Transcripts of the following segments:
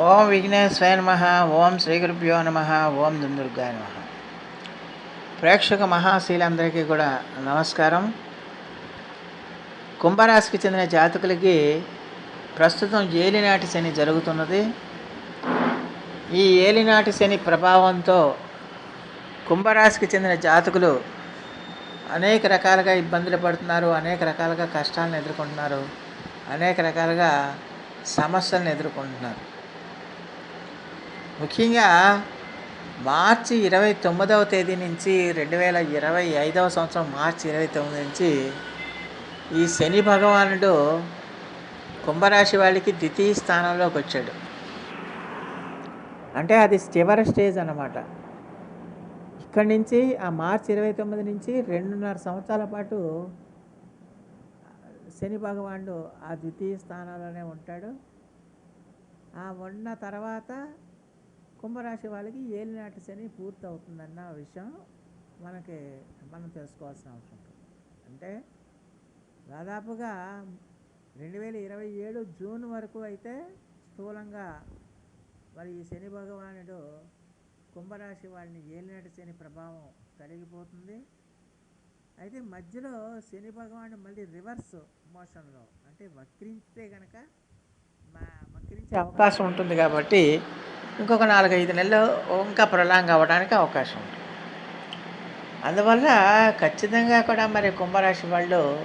ఓం విఘ్నేశ్వర నమ ఓం శ్రీగురుభ్యో నమ ఓం దుందుర్గాయ నమ. ప్రేక్షక మహాశీలందరికీ కూడా నమస్కారం. కుంభరాశికి చెందిన జాతకులకి ప్రస్తుతం ఏలినాటి శని జరుగుతున్నది. ఈ ఏలినాటి శని ప్రభావంతో కుంభరాశికి చెందిన జాతకులు అనేక రకాలుగా ఇబ్బందులు పడుతున్నారు అనేక రకాలుగా కష్టాలను ఎదుర్కొంటున్నారు అనేక రకాలుగా సమస్యలను ఎదుర్కొంటున్నారు. ముఖ్యంగా మార్చి ఇరవై తొమ్మిదవ తేదీ నుంచి రెండు వేల ఇరవై ఐదవ సంవత్సరం మార్చి ఇరవై తొమ్మిది నుంచి ఈ శని భగవానుడు కుంభరాశి వాళ్ళకి ద్వితీయ స్థానంలోకి వచ్చాడు. అంటే అది చివరి స్టేజ్ అన్నమాట. ఇక్కడి నుంచి ఆ మార్చి ఇరవై తొమ్మిది నుంచి రెండున్నర సంవత్సరాల పాటు శని భగవానుడు ఆ ద్వితీయ స్థానంలోనే ఉంటాడు. ఆ ఉన్న తర్వాత కుంభరాశి వాళ్ళకి ఏలినాటి శని పూర్తి అవుతుందన్న విషయం మనకి మనం తెలుసుకోవాల్సిన అవసరం ఉంటుంది. అంటే దాదాపుగా రెండు వేల ఇరవై ఏడు జూన్ వరకు అయితే స్థూలంగా మరి ఈ శని భగవానుడు కుంభరాశి వాళ్ళని ఏలినాటి శని ప్రభావం కలిగిపోతుంది అయితే మధ్యలో శని భగవానుడు మళ్ళీ రివర్స్ మోషన్లో అంటే వక్రించితే కనుక మా వక్రించే అవకాశం ఉంటుంది కాబట్టి ఇంకొక నాలుగైదు నెలలు ఇంకా ప్రొలాంగ్ అవ్వడానికి అవకాశం ఉంటుంది. అందువల్ల ఖచ్చితంగా కూడా మరి కుంభరాశి వాళ్ళు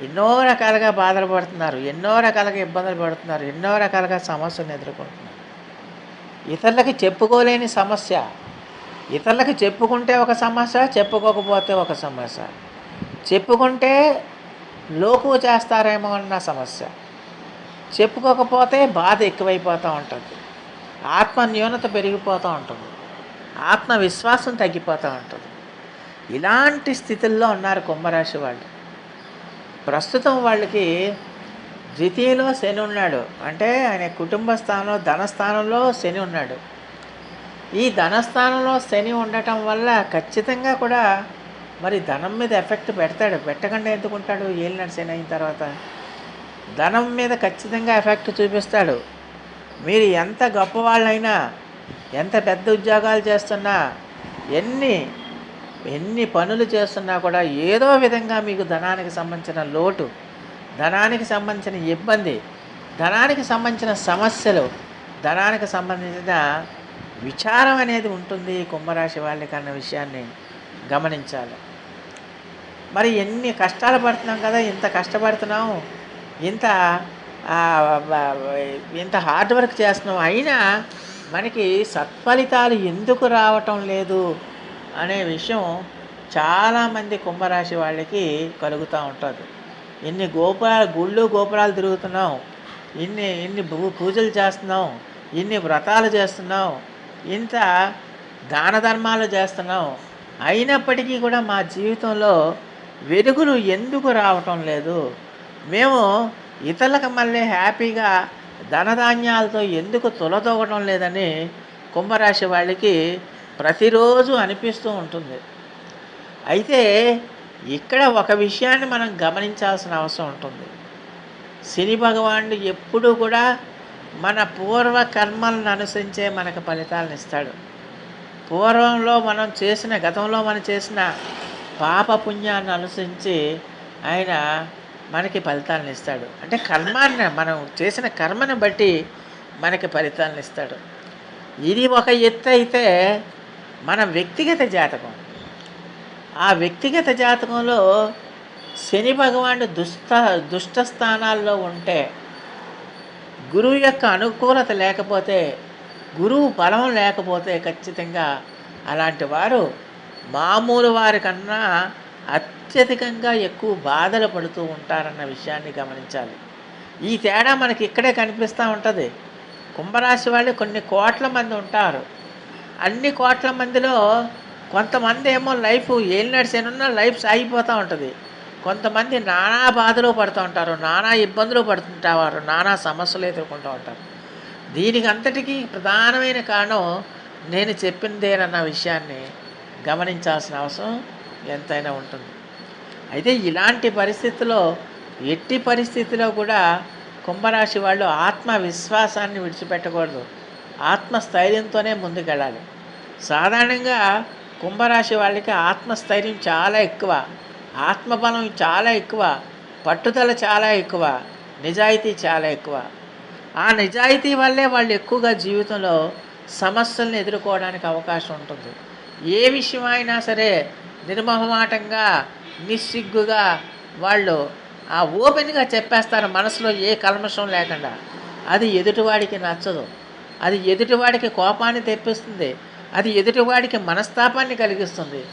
ఎన్నో రకాలుగా బాధలు పడుతున్నారు ఎన్నో రకాలుగా ఇబ్బందులు పడుతున్నారు ఎన్నో రకాలుగా సమస్యలను ఎదుర్కొంటున్నారు. ఇతరులకి చెప్పుకోలేని సమస్య ఇతరులకి చెప్పుకుంటే ఒక సమస్య చెప్పుకోకపోతే ఒక సమస్య. చెప్పుకుంటే లోకు చేస్తారేమో అన్న సమస్య. చెప్పుకోకపోతే బాధ ఎక్కువైపోతూ ఉంటుంది. ఆత్మ న్యూనత పెరిగిపోతూ ఉంటుంది. ఆత్మవిశ్వాసం తగ్గిపోతూ ఉంటుంది. ఇలాంటి స్థితుల్లో ఉన్నారు కుంభరాశి వాళ్ళు. ప్రస్తుతం వాళ్ళకి ద్వితీయలో శని ఉన్నాడు. అంటే ఆయన కుటుంబ స్థానంలో ధనస్థానంలో శని ఉన్నాడు. ఈ ధనస్థానంలో శని ఉండటం వల్ల ఖచ్చితంగా కూడా మరి ధనం మీద ఎఫెక్ట్ పెడతాడు. పెట్టకుండా ఎందుకుంటాడు? ఏలినాడు శని అయిన తర్వాత. ధనం మీద ఖచ్చితంగా ఎఫెక్ట్ చూపిస్తాడు. మీరు ఎంత గొప్పవాళ్ళైనా ఎంత పెద్ద ఉద్యోగాలు చేస్తున్నా ఎన్ని ఎన్ని పనులు చేస్తున్నా కూడా ఏదో విధంగా మీకు ధనానికి సంబంధించిన లోటు ధనానికి సంబంధించిన ఇబ్బంది ధనానికి సంబంధించిన సమస్యలు ధనానికి సంబంధించిన విచారం అనేది ఉంటుంది కుంభరాశి వాళ్ళకి అన్న విషయాన్ని గమనించాలి. మరి ఎన్ని కష్టాలు పడుతున్నాం కదా ఇంత కష్టపడుతున్నాం ఇంత ఇంత హార్డ్ వర్క్ చేస్తున్నాం అయినా మనకి సత్ఫలితాలు ఎందుకు రావటం లేదు అనే విషయం చాలామంది కుంభరాశి వాళ్ళకి కలుగుతూ ఉంటుంది. ఇన్ని గోపురాలు గుళ్ళు గోపురాలు తిరుగుతున్నాం ఇన్ని ఇన్ని పూజలు చేస్తున్నాం ఇన్ని వ్రతాలు చేస్తున్నాం ఇంత దాన ధర్మాలు చేస్తున్నాం అయినప్పటికీ కూడా మా జీవితంలో వెలుగులు ఎందుకు రావటం లేదు? మేము ఇతరులకు మళ్ళీ హ్యాపీగా ధనధాన్యాలతో ఎందుకు తులతొగటం లేదని కుంభరాశి వాళ్ళకి ప్రతిరోజు అనిపిస్తూ ఉంటుంది. అయితే ఇక్కడ ఒక విషయాన్ని మనం గమనించాల్సిన అవసరం ఉంటుంది. శని భగవానుడు ఎప్పుడూ కూడా మన పూర్వ కర్మలను అనుసరించే మనకు ఫలితాలను ఇస్తాడు. పూర్వంలో మనం చేసిన గతంలో మనం చేసిన పాప పుణ్యాన్ని అనుసరించి ఆయన మనకి ఫలితాలను ఇస్తాడు. అంటే కర్మాన్ని మనం చేసిన కర్మను బట్టి మనకి ఫలితాలను ఇస్తాడు. ఇది ఒక ఎత్తు అయితే మన వ్యక్తిగత జాతకం. ఆ వ్యక్తిగత జాతకంలో శని భగవానుడు దుష్ట దుష్ట స్థానాల్లో ఉంటే గురువు యొక్క అనుకూలత లేకపోతే గురువు బలం లేకపోతే ఖచ్చితంగా అలాంటి వారు మామూలు వారి కన్నా అత్యధికంగా ఎక్కువ బాధలు పడుతూ ఉంటారన్న విషయాన్ని గమనించాలి. ఈ తేడా మనకి ఇక్కడే కనిపిస్తూ ఉంటుంది. కుంభరాశి వాళ్ళు కొన్ని కోట్ల మంది ఉంటారు. అన్ని కోట్ల మందిలో కొంతమంది ఏమో లైఫ్ ఏం నడిచేనున్నా లైఫ్ సాగిపోతూ ఉంటుంది. కొంతమంది నానా బాధలు పడుతూ ఉంటారు నానా ఇబ్బందులు పడుతుంటారు నానా సమస్యలు ఎదుర్కొంటూ ఉంటారు. దీనికి అంతటికీ ప్రధానమైన కారణం నేను చెప్పిందేనన్న విషయాన్ని గమనించాల్సిన అవసరం. ఎంతైనా ఉంటుంది. అయితే ఇలాంటి పరిస్థితుల్లో ఎట్టి పరిస్థితిలో కూడా కుంభరాశి వాళ్ళు ఆత్మవిశ్వాసాన్ని విడిచిపెట్టకూడదు. ఆత్మస్థైర్యంతోనే ముందుకెళ్ళాలి. సాధారణంగా కుంభరాశి వాళ్ళకి ఆత్మస్థైర్యం చాలా ఎక్కువ. ఆత్మబలం చాలా ఎక్కువ. పట్టుదల చాలా ఎక్కువ. నిజాయితీ చాలా ఎక్కువ. ఆ నిజాయితీ వల్లే వాళ్ళు ఎక్కువగా జీవితంలో సమస్యలను ఎదుర్కోవడానికి అవకాశం ఉంటుంది. ఏ విషయం అయినా సరే నిర్మహమాటంగా నిస్సిగ్గుగా వాళ్ళు ఆ ఓపెన్గా చెప్పేస్తారు మనసులో ఏ కల్మషం లేకుండా. అది ఎదుటివాడికి నచ్చదు. అది ఎదుటివాడికి కోపాన్ని తెప్పిస్తుంది. అది ఎదుటివాడికి మనస్తాపాన్ని కలిగిస్తుంది.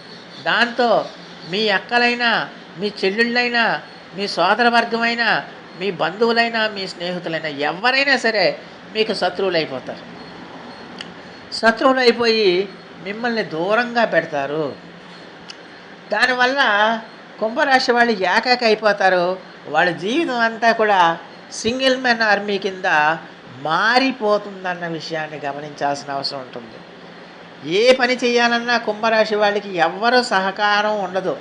దాంతో మీ అక్కలైనా మీ చెల్లెళ్ళైనా మీ సోదరవర్గమైనా మీ బంధువులైనా మీ స్నేహితులైనా ఎవరైనా సరే మీకు శత్రువులు అయిపోతారు శత్రువులు అయిపోయి మిమ్మల్ని దూరంగా పెడతారు. దానివల్ల కుంభరాశి వాళ్ళు ఏకాక అయిపోతారు. వాళ్ళ జీవితం అంతా కూడా సింగిల్ మెన్ ఆర్మీ కింద మారిపోతుందన్న విషయాన్ని గమనించాల్సిన అవసరం ఉంటుంది. ఏ పని చేయాలన్నా కుంభరాశి వాళ్ళకి ఎవ్వరు సహకారం ఉండదు.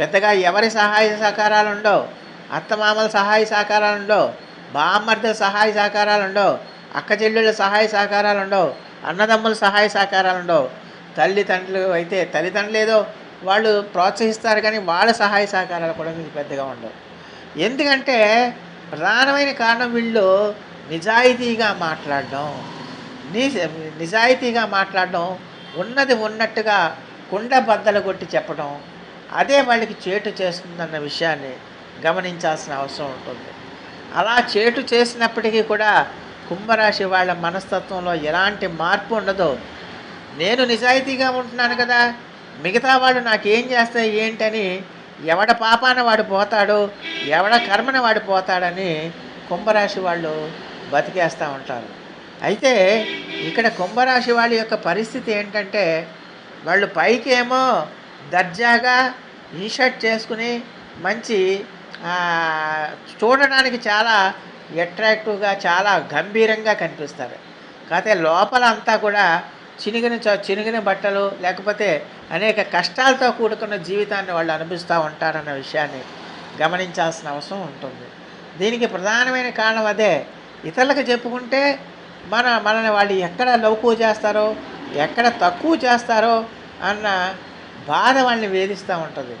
పెద్దగా ఎవరి సహాయ సహకారాలు ఉండవు. అత్తమామల సహాయ సహకారాలు ఉండవు. బామ్మర్దల సహాయ సహకారాలు ఉండవు. అక్క చెల్లెళ్ళ సహాయ సహకారాలు ఉండవు. అన్నదమ్ముల సహాయ సహకారాలు ఉండవు. తల్లిదండ్రులు అయితే తల్లిదండ్రులు ఏదో వాళ్ళు ప్రోత్సహిస్తారు కానీ వాళ్ళ సహాయ సహకారాలు కూడా మీకు పెద్దగా ఉండవు. ఎందుకంటే ప్రధానమైన కారణం వీళ్ళు నిజాయితీగా మాట్లాడడం. ని నిజాయితీగా మాట్లాడడం ఉన్నది ఉన్నట్టుగా కుండ బద్దలు కొట్టి చెప్పడం అదే వాళ్ళకి చేటు చేస్తుందన్న విషయాన్ని గమనించాల్సిన అవసరం ఉంటుంది. అలా చేటు చేసినప్పటికీ కూడా కుంభరాశి వాళ్ళ మనస్తత్వంలో ఎలాంటి మార్పు ఉండదో నేను నిజాయితీగా ఉంటున్నాను కదా మిగతా వాడు నాకేం చేస్తే ఏంటని ఎవడ పాపాన వాడు పోతాడు ఎవడ కర్మన వాడు పోతాడని కుంభరాశి వాళ్ళు బతికేస్తూ ఉంటారు. అయితే ఇక్కడ కుంభరాశి వాళ్ళ యొక్క పరిస్థితి ఏంటంటే వాళ్ళు పైకి ఏమో దర్జాగా ఇన్షర్ట్ చేసుకుని మంచి చూడడానికి చాలా అట్రాక్టివ్గా చాలా గంభీరంగా కనిపిస్తారు. కాకపోతే లోపల అంతా కూడా చినిగిన చ- చినిగిన బట్టలు లేకపోతే అనేక కష్టాలతో కూడుకున్న జీవితాన్ని వాళ్ళు అనుభవిస్తూ ఉంటారన్న విషయాన్ని గమనించాల్సిన అవసరం ఉంటుంది. దీనికి ప్రధానమైన కారణం అదే. ఇతరులకు చెప్పుకుంటే మన మనని వాళ్ళు ఎక్కడ లౌకువ చేస్తారో ఎక్కడ తక్కువ చేస్తారో అన్న బాధ వాళ్ళని వేధిస్తూ ఉంటుంది.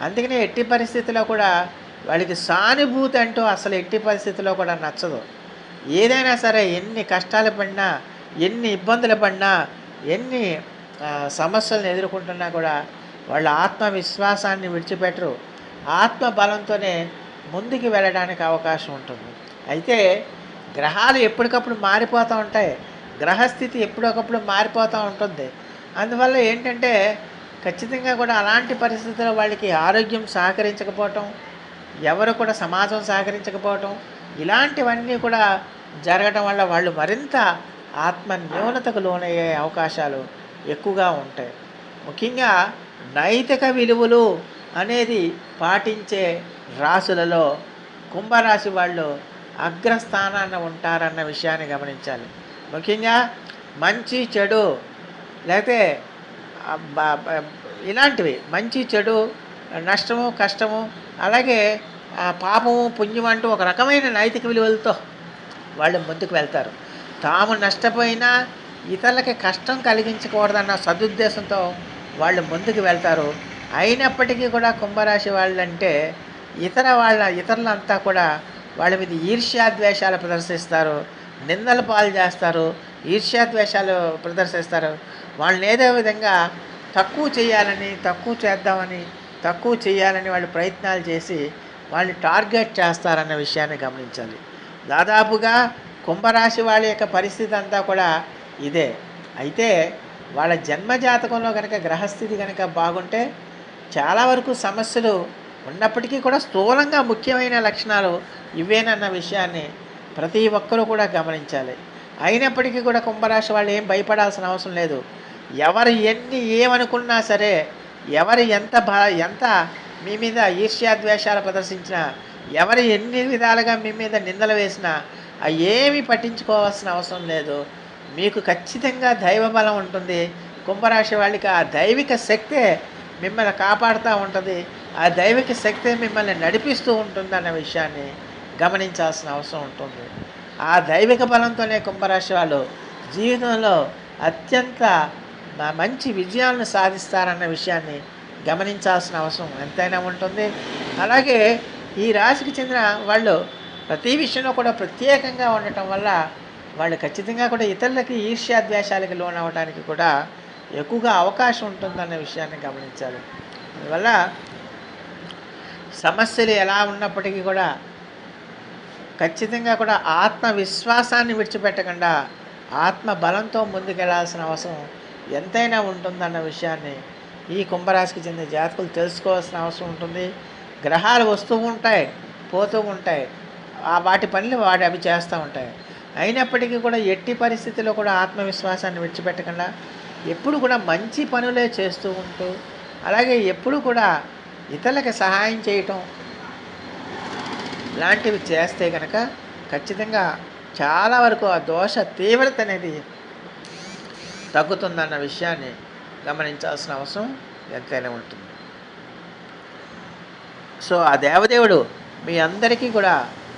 అందుకనే ఎట్టి పరిస్థితిలో కూడా వాళ్ళకి సానుభూతి అంటూ అసలు ఎట్టి పరిస్థితిలో కూడా నచ్చదు. ఏదైనా సరే ఎన్ని కష్టాలు పడినా ఎన్ని ఇబ్బందులు పడినా ఎన్ని సమస్యలను ఎదుర్కొంటున్నా కూడా వాళ్ళ ఆత్మవిశ్వాసాన్ని విడిచిపెట్టరు. ఆత్మ బలంతోనే ముందుకు వెళ్ళడానికి అవకాశం ఉంటుంది. అయితే గ్రహాలు ఎప్పటికప్పుడు మారిపోతూ ఉంటాయి. గ్రహస్థితి ఎప్పటికప్పుడు మారిపోతూ ఉంటుంది. అందువల్ల ఏంటంటే ఖచ్చితంగా కూడా అలాంటి పరిస్థితుల్లో వాళ్ళకి ఆరోగ్యం సహకరించకపోవటం ఎవరు కూడా సమాజం సహకరించకపోవటం ఇలాంటివన్నీ కూడా జరగటం వల్ల వాళ్ళు మరింత ఆత్మ న్యూనతకు లోనయ్యే అవకాశాలు ఎక్కువగా ఉంటాయి. ముఖ్యంగా నైతిక విలువలు అనేది పాటించే రాసులలో కుంభరాశి వాళ్ళు అగ్రస్థానాన్ని ఉంటారన్న విషయాన్ని గమనించాలి. ముఖ్యంగా మంచి చెడు లేకపోతే ఇలాంటివి. మంచి చెడు నష్టము కష్టము అలాగే పాపము పుణ్యం అంటూ ఒక రకమైన నైతిక విలువలతో వాళ్ళు ముందుకు వెళ్తారు. తాము నష్టపోయినా ఇతరులకి కష్టం కలిగించకూడదన్న సదుద్దేశంతో వాళ్ళు ముందుకు వెళ్తారు. అయినప్పటికీ కూడా కుంభరాశి వాళ్ళంటే ఇతర వాళ్ళ ఇతరులంతా కూడా వాళ్ళ మీద ఈర్ష్యాద్వేషాలు ప్రదర్శిస్తారు. నిందల పాలు చేస్తారు. ఈర్ష్యాద్వేషాలు ప్రదర్శిస్తారు. వాళ్ళని ఏదో విధంగా తక్కువ చేయాలని తక్కువ చేద్దామని తక్కువ చేయాలని వాళ్ళు ప్రయత్నాలు చేసి వాళ్ళని టార్గెట్ చేస్తారన్న విషయాన్ని గమనించాలి. దాదాపుగా కుంభరాశి వాళ్ళ యొక్క పరిస్థితి అంతా కూడా ఇదే. అయితే వాళ్ళ జన్మజాతకంలో కనుక గ్రహస్థితి కనుక బాగుంటే చాలా వరకు సమస్యలు ఉన్నప్పటికీ కూడా స్థూలంగా ముఖ్యమైన లక్షణాలు ఇవేనన్న విషయాన్ని ప్రతి ఒక్కరూ కూడా గమనించాలి. అయినప్పటికీ కూడా కుంభరాశి వాళ్ళు ఏం భయపడాల్సిన అవసరం లేదు. ఎవరు ఎన్ని ఏమనుకున్నా సరే ఎవరు ఎంత బా ఎంత మీ మీద ఈర్ష్యాద్వేషాలు ప్రదర్శించినా ఎవరు ఎన్ని విధాలుగా మీ మీద నిందలు వేసినా ఏమీ పట్టించుకోవాల్సిన అవసరం లేదు. మీకు ఖచ్చితంగా దైవ బలం ఉంటుంది. కుంభరాశి వాళ్ళకి ఆ దైవిక శక్తే మిమ్మల్ని కాపాడుతూ ఉంటుంది. ఆ దైవిక శక్తే మిమ్మల్ని నడిపిస్తూ ఉంటుంది అన్న విషయాన్ని గమనించాల్సిన అవసరం ఉంటుంది. ఆ దైవిక బలంతోనే కుంభరాశి వాళ్ళు జీవితంలో అత్యంత మంచి విజయాలను సాధిస్తారన్న విషయాన్ని గమనించాల్సిన అవసరం ఎంతైనా ఉంటుంది. అలాగే ఈ రాశికి చెందిన వాళ్ళు ప్రతి విషయంలో కూడా ప్రత్యేకంగా ఉండటం వల్ల వాళ్ళు ఖచ్చితంగా కూడా ఇతరులకి ఈర్ష్యాద్వేషాలకి లోనవడానికి కూడా ఎక్కువగా అవకాశం ఉంటుందన్న విషయాన్ని గమనించాలి. అందువల్ల సమస్యలు ఎలా ఉన్నప్పటికీ కూడా ఖచ్చితంగా కూడా ఆత్మవిశ్వాసాన్ని విడిచిపెట్టకుండా ఆత్మ బలంతో ముందుకెళ్ళాల్సిన అవసరం ఎంతైనా ఉంటుందన్న విషయాన్ని ఈ కుంభరాశికి చెందిన జాతకులు తెలుసుకోవాల్సిన అవసరం ఉంటుంది. గ్రహాలు వస్తూ ఉంటాయి పోతూ ఉంటాయి. వాటి పనులు వాటి అవి చేస్తూ ఉంటాయి. అయినప్పటికీ కూడా ఎట్టి పరిస్థితిలో కూడా ఆత్మవిశ్వాసాన్ని విడిచిపెట్టకుండా ఎప్పుడు కూడా మంచి పనులే చేస్తూ ఉంటూ అలాగే ఎప్పుడు కూడా ఇతరులకు సహాయం చేయటం లాంటివి చేస్తే కనుక ఖచ్చితంగా చాలా వరకు ఆ దోష తీవ్రత అనేది తగ్గుతుందన్న విషయాన్ని గమనించాల్సిన అవసరం ఎంతైనా ఉంటుంది. సో ఆ దేవదేవుడు మీ అందరికీ కూడా